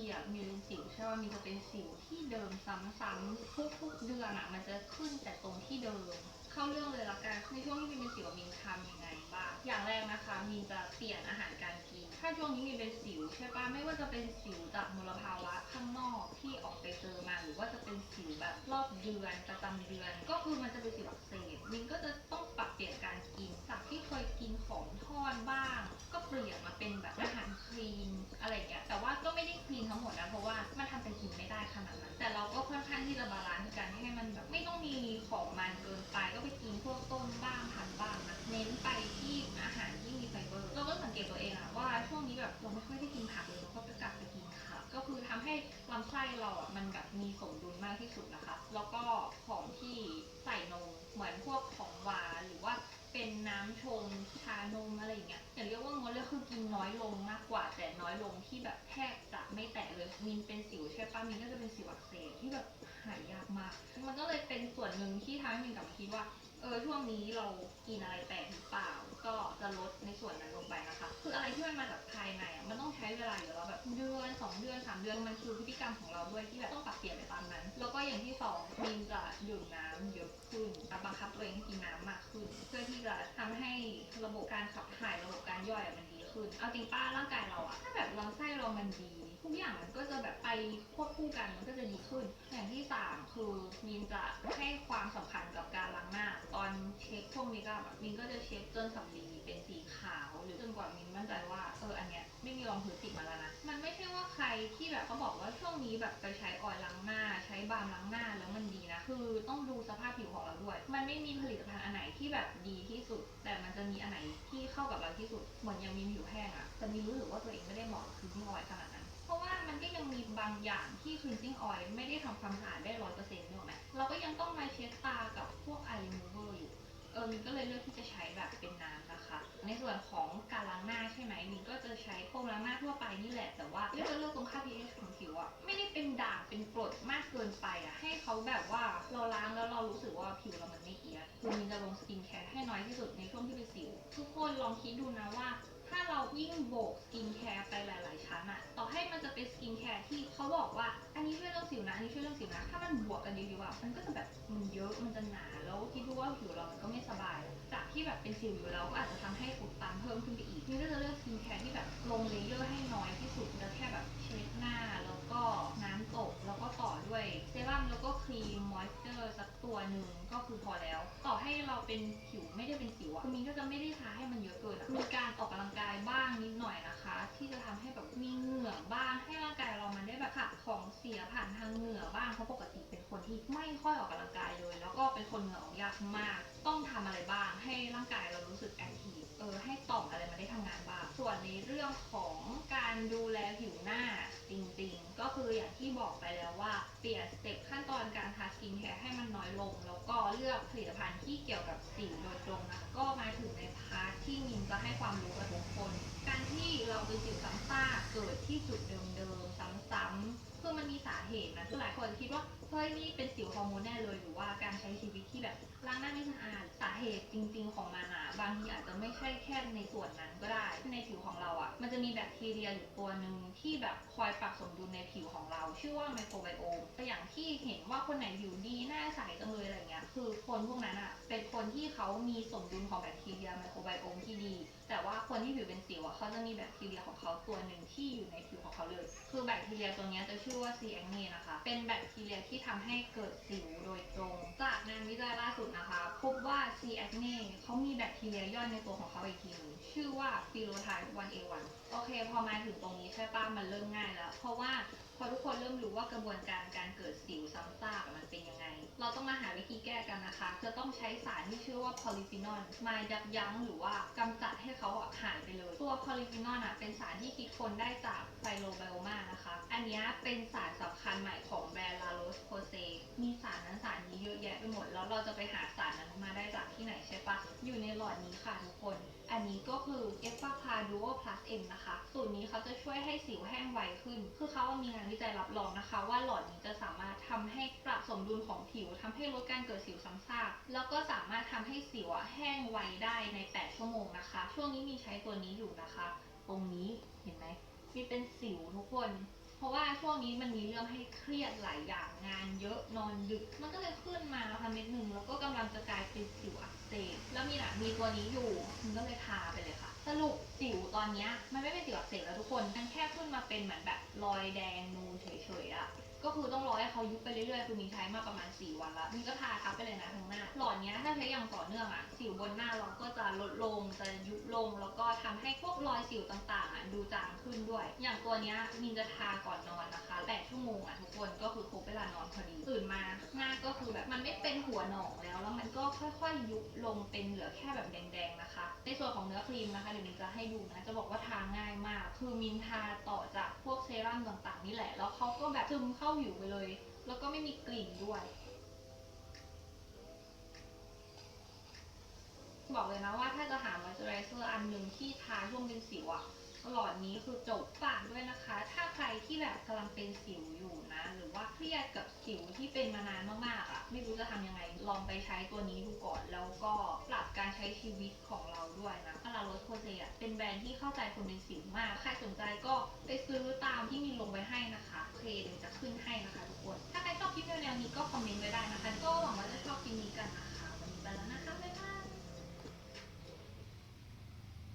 ทีอะมีเป็นสิวใช่ป่ะมีจะเป็นสิวที่เดิมซ้ำๆทุกๆเดือนอะมันจะขึ้นแต่ตรงที่เดิม เข้าเรื่องเลยละกันในช่วงที่มีเป็นสิวมีทำยังไงบ้างอย่างแรกนะคะมีจะเปลี่ยนอาหารการกิน ถ้าช่วงนี้มีเป็นสิวใช่ป่ะไม่ว่าจะเป็นสิวจากมลภาวะข้างนอกที่ออกไปเจอมาหรือว่าจะเป็นสิวแบบรอบเดือนประจำเดือน ก็คือมันจะเป็นสิว ของมันเกินไปก็ไปกินพวกต้นบ้างผักบ้างนะเน้นไปที่อาหารที่มีไฟเบอร์เราก็สังเกตตัวเองอะว่าช่วงนี้แบบเราไม่ค่อยได้กินผักเลยเราก็ไปกลับไปกินผักก็คือทำให้ลำไส้เราอะมันแบบมีสมดุลมากที่สุดนะคะ แล้วก็ของที่ใส่นมเหมือนพวกของหวานหรือว่า เป็นน้ำชงชานมอะไรอย่างเงี้ยอย่าเรียกว่างดเลยคือกินน้อยลงมากกว่า แต่น้อยลงที่แบบแทบจะไม่แตะเลยมินเป็นสิวใช่ปะมินก็จะเป็นสิวอักเสบที่แบบหายยากมาก มันก็เลยเป็นส่วนหนึ่งที่ทำให้มินกลับมาคิดว่า เออช่วงนี้เรากินอะไรแปลกหรือเปล่า ก็จะลดในส่วนนั้นลงไปนะคะ คืออะไรที่มันมาจากภายในอะมันต้องใช้เวลาอยู่แล้วแบบเดือนสองเดือนสามเดือนมันคือพฤติกรรมของเราด้วยที่แบบต้องปรับเปลี่ยนไปตามนั้น แล้วก็อย่างที่สองมินจะดื่มน้ำเยอะขึ้นบังคับตัวเองให้กินน้ำมากขึ้น เพื่อที่จะทำให้ระบบการขับถ่ายระบบการย่อยอะมันดี ขึ้น เอาจริงป้าร่างกายเราอะถ้าแบบลำไส้เรามันดี ทุกอย่างมันก็จะแบบไปควบคู่กันมันก็จะดีขึ้น อย่างที่สามคือมินจะให้ความสำคัญกับการล้างหน้า ตอนเช็คพวกเมคอัพอะมินก็จะเช็คจนสำลีเป็นสีขาวหรือจนกว่ามินมั่นใจว่าเอออันเนี้ยไม่มีรองพื้นติดมาแล้วนะมันไม่ใช่ว่าใครที่แบบเขาบอกว่าช่วงนี้แบบไปใช้ออยล์ล้างหน้า ใช้บาล์มล้างหน้า คือต้องดูสภาพผิวของเราด้วย มันไม่มีผลิตภัณฑ์อันไหนที่แบบดีที่สุด แต่มันจะมีอันไหนที่เข้ากับเราที่สุด เหมือนยังมีผิวแห้งอะแต่มีรู้สึกว่าตัวเองไม่ได้เหมาะกับคือที่ออยขนาดนั้น เพราะว่ามันก็ยังมีบางอย่างที่ cleansing oil ไม่ได้ทำความสะอาดได้ร้อยเปอร์เซ็นต์นึกไหมเราก็ยังต้องมาเช็ดตากับพวก eye remover อยู่เออมินก็เลยเลือกที่จะใช้แบบเป็นน้ำนะคะ ในส่วนของการล้างหน้าใช่ไหมมินก็จะใช้โฟมล้างหน้าทั่วไปนี่แหละ แต่ว่าเลือกจะเลือกตรงค่า pH ของผิวอะไม่ได้เป็นด่าง ว่าเราล้างแล้วเรารู้สึกว่าผิวเรามันไม่เอียดคือมินจะลงสกินแคร์ให้น้อยที่สุดในช่วงที่เป็นสิว ทุกคนลองคิดดูนะว่า ถ้าเรายิ่งโบกสกินแคร์ไปหลาย ๆ ชั้นอะต่อให้มันจะเป็นสกินแคร์ที่เขาบอกว่า อันนี้ช่วยเรื่องสิวนะ อันนี้ช่วยเรื่องสิวนะ ถ้ามันบวกกันเยอะๆอะมันก็จะแบบมันเยอะ มันจะหนา แล้วคิดดูว่าผิวเรามันก็ไม่สบาย จากที่แบบเป็นสิวอยู่แล้วก็อาจจะทำให้อุดตันเพิ่มขึ้นไปอีกนี่ก็จะเลือกสกินแคร์ที่แบบลงเลเยอร์ให้ เราเป็นผิวไม่ได้เป็นสิวอะคือมินก็จะไม่ได้ทาให้มันเยอะเกินอะมีการออกกำลังกายบ้างนิดหน่อยนะคะ ที่จะทำให้แบบมีเหงื่อบ้างให้ร่างกายเรามันได้แบบขับของเสียผ่านทางเหงื่อบ้างเพราะปกติเป็นคนที่ไม่ค่อยออกกำลังกายเลย แล้วก็เป็นคนเหงื่อออกยากมาก ต้องทำอะไรบ้าง ให้ร่างกายเรารู้สึกแอคทีฟเออให้ต่อมอะไรมันได้ทำงานบ้าง ส่วนในเรื่องของการดูแลผิวหน้าจริงๆ ก็คืออย่างที่บอกไปแล้วว่าเปลี่ยนสเต็ปขั้นตอนการทาสกินแคร์ให้มัน น้อยลง แล้วก็เลือกผลิตภัณฑ์ที่เกี่ยวกับสิวโดยตรงนะก็มาถึงในพาร์ทที่มินจะให้ความรู้กับทุกคน การที่เราไปจิวซ้ำซากเกิดที่จุดเดิมเดิม มีสาเหตุนะคือหลายคนคิดว่าเฮ้ยนี่เป็นสิวฮอร์โมนแน่เลยหรือว่าการใช้ชีวิตที่แบบล้างหน้าไม่สะอาดสาเหตุจริง ๆ ของมันอะบางทีอาจจะไม่ใช่แค่ในส่วนนั้นก็ได้ในผิวของเราอะมันจะมีแบคทีเรียอยู่ตัวหนึ่งที่แบบคอยปรับสมดุลในผิวของเรา ชื่อว่าไมโครไบโอมแต่อย่างที่เห็นว่าคนไหนผิวดีหน้าใสจังเลยอะไรเงี้ยคือคนพวกนั้นอะเป็นคนที่เขามีสมดุลของแบคทีเรียไมโครไบโอมที่ดี คนที่ผิวเป็นสิวอะเขาจะมีแบคทีเรียของเขาตัวหนึ่งที่อยู่ในผิวของเขาเลย คือแบคทีเรียตัวนี้จะชื่อว่า C. acne นะคะ เป็นแบคทีเรียที่ทำให้เกิดสิวโดยตรง จากงานวิจัยล่าสุดนะคะ พบว่าซีแอกเนเขามีแบคทีเรียย่อยในตัวของเขาอีกทีหนึงชื่อว่า Phenotype 1A1 โอเค พอมาถึงตรงนี้ใช่ป้ามันเริ่มง่ายแล้ว เพราะว่า พอทุกคนเริ่มรู้ว่ากระบวนการการเกิดสิวซ้ำซากมันเป็นยังไง เราต้องมาหาวิธีแก้กันนะคะ จะต้องใช้สารที่ชื่อว่าพอลิฟีนอลมายับยั้งหรือว่ากำจัดให้เขาหายไปเลย ตัวพอลิฟีนอลอะเป็นสารที่คิดค้นได้จากไฟโลไบโอมานะคะ อันนี้เป็นสารสำคัญใหม่ของแบรนด์ลาโรสโพเซมีสารนั้นสารนี้เยอะแยะไปหมด แล้วเราจะไปหาสารนั้นมาได้จากที่ไหนใช่ปะอยู่ในหลอดนี้ค่ะทุกคน นี้ก็คือเอฟฟาพาดูโอพลัสเอ็มนะคะสูตรนี้เขาจะช่วยให้สิวแห้งไวขึ้น คือเขามีงานวิจัยรับรองนะคะ ว่าหลอดนี้จะสามารถทำให้ปรับสมดุลของผิวทำให้ลดการเกิดสิวซ้ำซากแล้วก็สามารถทำให้สิวแห้งไวได้ใน 8 ชั่วโมงนะคะ ช่วงนี้มีใช้ตัวนี้อยู่นะคะ ตรงนี้เห็นไหมมีเป็นสิวทุกคน เพราะว่าช่วงนี้มันมีเรื่องให้เครียดหลายอย่างงานเยอะนอนดึก มันก็เลยขึ้นมาค่ะเม็ดหนึ่งแล้วก็กำลังจะกลายเป็นสิวอักเสบแล้วมีหนะมีตัวนี้อยู่มันก็เลยทาไปเลยค่ะ สรุปสิวตอนเนี้ยมันไม่เป็นสิวอักเสบแล้วทุกคนมันแค่ขึ้นมาเป็นเหมือนแบบรอยแดงนูนเฉยๆอะ ก็คือต้องรอให้เขายุบไปเรื่อยๆ คือมีใช้มาประมาณ 4 วันแล้วมีก็ทาทับไปเลยนะทั้งหน้า หลอดเนี้ยถ้าใช้อย่างต่อเนื่องอะสิวบนหน้าเราก็จะลดลง จะยุบลง แล้วก็ทำให้พวกรอยสิวต่างๆอะดูจางขึ้นด้วย อย่างตัวเนี้ยมินจะทาก่อนนอนนะคะ 8 ชั่วโมงอะทุกคนก็คือครบเวลานอนพอดี ตื่นมาหน้าก็คือแบบมันไม่เป็นหัวหนองแล้ว แล้วมันก็ค่อยๆยุบลงเป็นเหลือแค่แบบแดงๆนะคะ ในส่วนของเนื้อครีมนะคะเดี๋ยวมินจะให้ดูนะ จะบอกว่าทาง่ายมาก คือมินทาต่อจากพวกเซรั่มต่างๆนี่แหละ แล้วเขาก็แบบซึมเข้าอยู่ไปเลย แล้วก็ไม่มีกลิ่นด้วย บอกเลยนะว่าถ้าจะหามอยเจอไรเซอร์อันหนึ่งที่ทาช่วงเป็นสิวอะหลอดนี้คือจบฝากด้วยนะคะ ถ้าใครที่แบบกำลังเป็นสิวอยู่นะ หรือว่าเครียดกับสิวที่เป็นมานานมากๆอะไม่รู้จะทำยังไง ลองไปใช้ตัวนี้ดูก่อน แล้วก็ปรับการใช้ชีวิตของเราด้วยนะอาราโรสโคเซอะเป็นแบรนด์ที่เข้าใจคนเป็นสิวมาก ใครสนใจก็